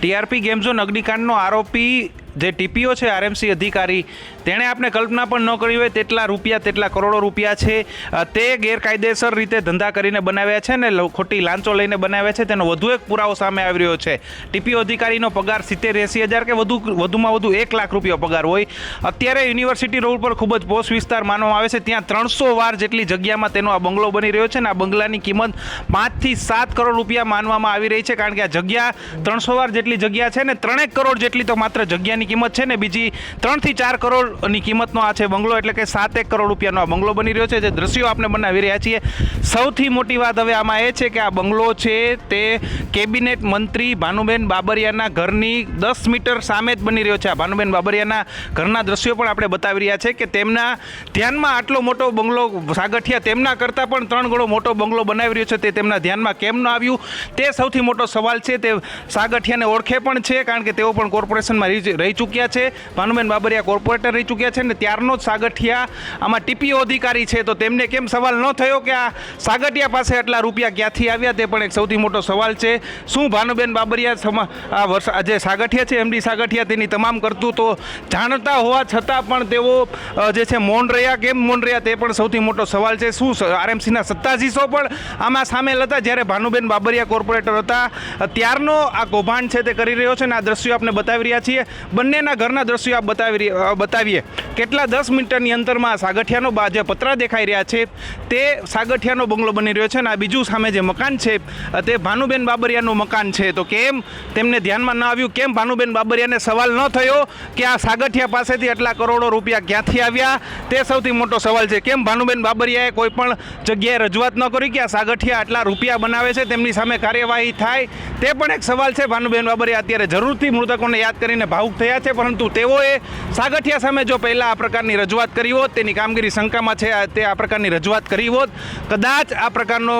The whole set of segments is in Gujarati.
ટીઆરપી ગેમઝોન અગ્નિકાંડનો આરોપી જે ટીપીઓ છે આરએમસી અધિકારી તેણે આપણે કલ્પના પણ ન કરી હોય તેટલા રૂપિયા, તેટલા કરોડો રૂપિયા છે. તે ગેરકાયદેસર રીતે ધંધા કરીને બનાવ્યા છે ને ખોટી લાંચો લઈને બનાવ્યા છે. તેનો વધુ એક પુરાવો સામે આવી રહ્યો છે. ટીપીઓ અધિકારીનો પગાર સિત્તેર એંસી હજાર કે વધુ, વધુમાં વધુ એક લાખ રૂપિયા પગાર હોય. અત્યારે યુનિવર્સિટી રોડ પર ખૂબ જ પોસ્ટ વિસ્તાર માનવામાં આવે છે. ત્યાં ત્રણસો વાર જેટલી જગ્યામાં તેનો આ બંગલો બની રહ્યો છે ને આ બંગલાની કિંમત પાંચથી સાત કરોડ રૂપિયા માનવામાં આવી રહી છે. કારણ કે આ જગ્યા ત્રણસો વાર જેટલી જગ્યા છે ને ત્રણેક કરોડ જેટલી તો માત્ર જગ્યાની કિંમત છે ને. બીજી ત્રણથી ચાર કરોડની કિંમતનો આ છે બંગલો, એટલે કે સાત એક કરોડ રૂપિયાનો આ બંગલો બની રહ્યો છે. જે દ્રશ્યો આપણે બનાવી રહ્યા છીએ. સૌથી મોટી વાત હવે આમાં એ છે કે આ બંગલો છે તે કેબિનેટ મંત્રી ભાનુબેન બાબરિયાના ઘરની દસ મીટર સામે જ બની રહ્યો છે. આ ભાનુબેન બાબરિયાના ઘરના દ્રશ્યો પણ આપણે બતાવી રહ્યા છે કે તેમના ધ્યાનમાં આટલો મોટો બંગલો સાગઠિયા તેમના કરતાં પણ ત્રણ ગણો મોટો બંગલો બનાવી રહ્યો છે. તે તેમના ધ્યાનમાં કેમ ન આવ્યું? તે સૌથી મોટો સવાલ છે. તે સાગઠિયાને ઓળખે પણ છે, કારણ કે તેઓ પણ કોર્પોરેશનમાં રહી ચૂક્યા છે. ભાનુબેન બાબરિયા કોર્પોરેટર રહી ચૂક્યા છે ને ત્યારનો જ સાગઠિયા આમાં ટીપીઓ અધિકારી છે. તો તેમને કેમ સવાલ ન થયો કે આ સાગઠિયા પાસે આટલા રૂપિયા ક્યાંથી આવ્યા? તે પણ એક સૌથી મોટો સવાલ છે. શું ભાનુબેન બાબરિયા આ વર્ષ જે સાગઠિયા છે, એમડી સાગઠિયા તેની તમામ કરતૂતો જાણતા હોવા છતાં પણ તેઓ જે છે, મૌન રહ્યા. કેમ મૌન રહ્યા તે પણ સૌથી મોટો સવાલ છે. શું આરએમસીના સત્તાધીશો પણ આમાં સામેલ હતા જ્યારે ભાનુબેન બાબરિયા કોર્પોરેટર હતા? ત્યારનો આ કૌભાંડ છે તે કરી રહ્યો છે ને આ દ્રશ્યો આપણે બતાવી રહ્યા છીએ. બંનેના ઘરના દ્રશ્યો આપ બતાવી રહ્યા- બતાવીએ કેટલા દસ મીટરની અંતરમાં સાગઠિયાનો બા જે પતરા દેખાઈ રહ્યા છે. તે સાગઠિયાનો બંગલો બની રહ્યો છે અને આ બીજું સામે જે મકાન છે, તે ભાનુબેન બાબરિયાનું મકાન છે. તો કેમ તેમને ધ્યાનમાં ન આવ્યું? કેમ ભાનુબેન બાબરિયાને સવાલ ન થયો કે આ સાગઠિયા પાસેથી આટલા કરોડો રૂપિયા ક્યાંથી આવ્યા? તે સૌથી મોટો સવાલ છે. કેમ ભાનુબેન બાબરિયાએ કોઈ પણ જગ્યાએ રજૂઆત ન કરી કે આ સાગઠિયા આટલા રૂપિયા બનાવે છે? તેમની સામે કાર્યવાહી થાય? તે પણ એક સવાલ છે. ભાનુબેન બાબરિયા અત્યારે જરૂરથી મૃતકોને યાદ કરીને ભાવુક થયા છે, પરંતુ તેઓએ સાગઠિયા સામે જો પહેલાં આ પ્રકારની રજૂઆત કરી હોત, તેની કામગીરી શંકામાં છે તે આ પ્રકારની રજૂઆત કરી હોત, કદાચ આ પ્રકારનો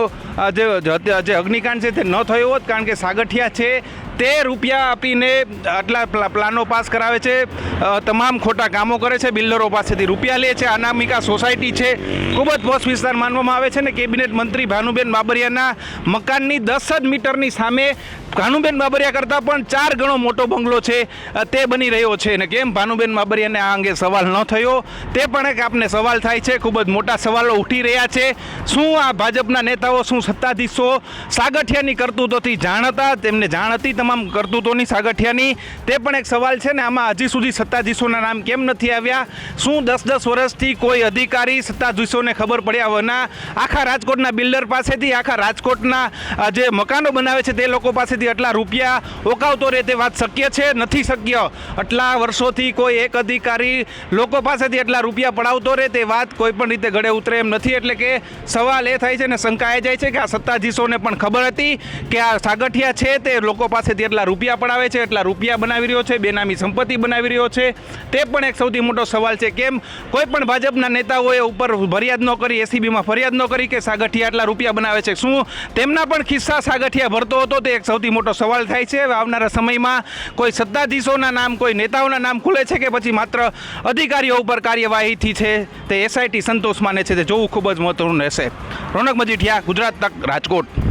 જે અગ્નિકાંડ છે તે ન થયો હોત, કારણ કે સાગઠિયા છે તે રૂપિયા આપીને આટલા પ્લા- પ્લાનો પાસ કરાવે છે. તમામ ખોટા કામો કરે છે. બિલ્ડરો પાસેથી રૂપિયા લે છે. અનામિકા સોસાયટી છે. ખૂબ જ પોસ્ટ વિસ્તાર માનવામાં આવે છે ને કેબિનેટ મંત્રી ભાનુબેન બાબરિયાના મકાનની દસ જ મીટરની સામે ભાનુબેન બાબરિયા કરતાં પણ ચાર ગણો મોટો બંગલો છે. તે બની રહ્યો છે. ને કેમ? ભાનુબેન બાબરિયાને આ અંગે સવાલ ન થયો. તે પણ એક આપને સવાલ થાય છે. ખૂબ જ મોટા સવાલો ઉઠી રહ્યા છે. શું આ ભાજપના નેતાઓ, શું સત્તાધીશો સાગઠિયાની કરતૂતોથી જાણ હતા? તેમને જાણ હતી તમામ કરતૂતોની સાગઠિયાની તે પણ એક સવાલ છે ને આમાં હજી સુધી સત્તાધીશોના નામ કેમ નથી આવ્યા? શું દસ દસ વર્ષથી કોઈ અધિકારી સત્તાધીશોને ખબર પડ્યા વના આખા રાજકોટના બિલ્ડર પાસેથી, આખા રાજકોટના જે મકાનો બનાવે છે તે લોકો પાસેથી આટલા રૂપિયા ઓકાવતો રહે તે વાત શક્ય છે? નથી શક્ય. આટલા વર્ષોથી કોઈ એક અધિકારી લોકો પાસેથી આટલા રૂપિયા પડાવતો રહે તે વાત કોઈ પણ રીતે ગળે ઉતરે એમ નથી. એટલે કે સવાલ એ થાય છે ને શંકા એ જાય છે કે આ સત્તાધીશોને પણ ખબર હતી કે આ સાગઠિયા છે તે લોકો પાસેથી એટલા રૂપિયા પડાવે છે, એટલા રૂપિયા બનાવી રહ્યો છે, બેનામી સંપત્તિ બનાવી રહ્યો છે. તે પણ એક સૌથી મોટો સવાલ છે, કેમ? કોઈ પણ ભાજપના નેતાઓએ ઉપર ફરિયાદ ન કરી એસીબીમાં ફરિયાદ ન કરી કે સાગઠિયા એટલા રૂપિયા બનાવે છે. શું તેમના પણ ખિસ્સા સાગઠિયા ભરતો હતો? તે એક સૌથી મોટો સવાલ થાય છે. આવનારા સમયમાં કોઈ સત્તાધીશોના નામ, કોઈ નેતાઓના નામ ખુલે છે કે પછી માત્ર અધિકારીઓ ઉપર કાર્યવાહીથી છે? તે એસઆઈટી સંતોષ માને છે. તે જોવું ખૂબ જ મહત્વનું રહેશે. રોનક મજીઠિયા, ગુજરાત તક રાજકોટ.